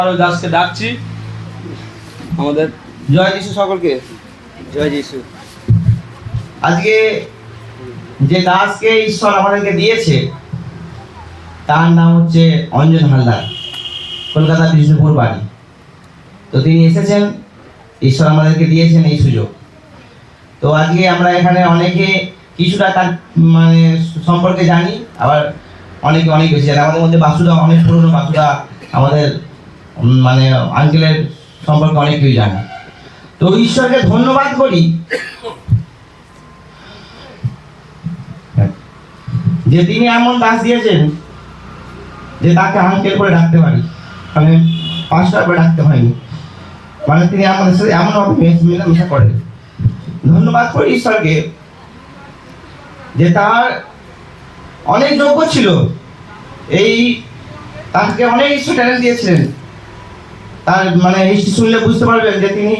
দাসকে ডাকছি। আমাদের জয় যিশু সকলকে। জয় যিশু। আজকে যে দাসকে ঈশ্বর আমাদেরকে দিয়েছে তার নাম হচ্ছে অঞ্জন হালদার কলকাতা বিষ্ণুপুর বাড়ি। তো তিনি এসেছেন ঈশ্বর আমাদেরকে দিয়েছেন এই সুযোগ। তো আজকে আমরা এখানে অনেকে কিছুটা তার মানে সম্পর্কে জানি আবার অনেকে অনেক বেশি জানি। আমাদের মধ্যে বাসুদা অনেক পুরনো বাসুদা আমাদের মানে আঙ্কেলের সম্পর্কে অনেক কেউ জানে। তো ঈশ্বরকে ধন্যবাদ করি যে তিনি এমন দাস দিয়েছেন যে তাকে আঙ্কেল করে ডাকতে পারি। মানে পাঁচটা করে ডাকতে হয়নি। মানে তিনি আমাদের সাথে এমনভাবে মেশ- করেন। ধন্যবাদ করি ঈশ্বরকে যে তার অনেক যোগ্য ছিল। এই তাকে অনেক ঈশ্বর ট্যালেন্ট দিয়েছিলেন। তার মানে হিস্ট্রি শুনলে বুঝতে পারবেন যে তিনি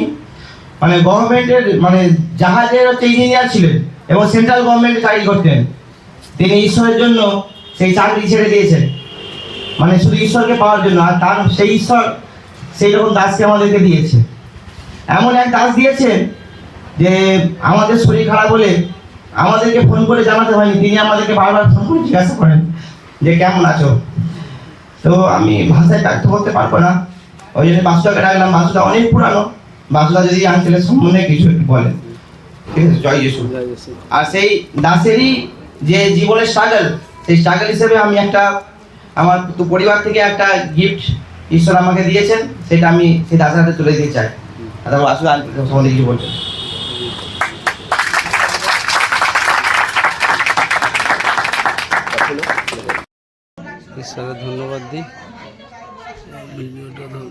মানে গভর্নমেন্টের মানে জাহাজের হচ্ছে ইঞ্জিনিয়ার ছিলেন এবং সেন্ট্রাল গভর্নমেন্টে চাকরি করতেন। তিনি ঈশ্বরের জন্য সেই চাকরি ছেড়ে দিয়েছেন। মানে শুধু ঈশ্বরকে পাওয়ার জন্য, আর তার সেই ঈশ্বর সেই রকম দাসকে আমাদেরকে দিয়েছে। এমন এক দাস দিয়েছেন যে আমাদের শরীর খারাপ হলে আমাদেরকে ফোন করে জানাতে হয়নি। তিনি আমাদেরকে বারবার ফোন করে জিজ্ঞাসা করেন যে কেমন আছো? তো আমি ভাষায় ব্যক্ত করতে পারব না। ওই জন্য বাসুদাকে ডাকলাম বাসুদা অনেক পুরানো। বাসুদা যদি আঙ্কেলের সম্বন্ধে কিছু একটু বলেন। ঠিক আছে জয় যিশু। আর সেই দাসেরই যে জীবনের স্ট্রাগল সেই স্ট্রাগল হিসেবে আমি একটা আমার পরিবার থেকে একটা গিফট ঈশ্বর আমাকে দিয়েছেন সেটা আমি সেই দাসের হাতে তুলে দিতে চাই। তারপর আসলে আঙ্কেল সম্বন্ধে কিছু বলছেন ঈশ্বরের ধন্যবাদ দিই। ভিডিওটা ধর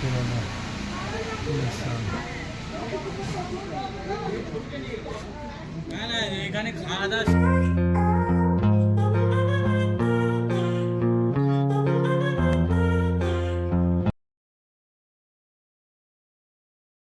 केलेलं आहे